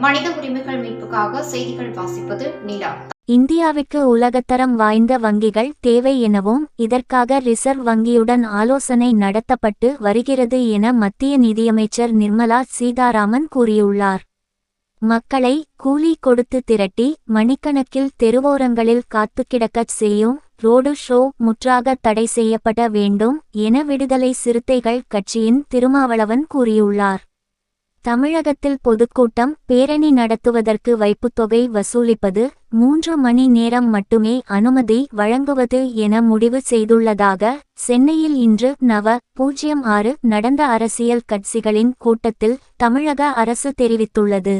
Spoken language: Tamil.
மனித உரிமைகள் மீட்புக்காக செய்திகள் வாசிப்பது நிலா. இந்தியாவிற்கு உலகத்தரம் வாய்ந்த வங்கிகள் தேவை எனவும் இதற்காக ரிசர்வ் வங்கியுடன் ஆலோசனை நடத்தப்பட்டு வருகிறது என மத்திய நிதியமைச்சர் நிர்மலா சீதாராமன் கூறியுள்ளார். மக்களை கூலி கொடுத்து திரட்டி மணிக்கணக்கில் தெருவோரங்களில் காத்துக்கிடக்கச் செய்யும் ரோடு ஷோ முற்றாக தடை செய்யப்பட வேண்டும் என விடுதலை சிறுத்தைகள் கட்சியின் திருமாவளவன் கூறியுள்ளார். தமிழகத்தில் பொதுக்கூட்டம் பேரணி நடத்துவதற்கு வைப்புத்தொகை வசூலிப்பது மூன்று மணி நேரம் மட்டுமே அனுமதி வழங்குவது என முடிவு செய்துள்ளதாக சென்னையில் இன்று நவ பூஜ்ஜியம் ஆறு நடந்த அரசியல் கட்சிகளின் கூட்டத்தில் தமிழக அரசு தெரிவித்துள்ளது.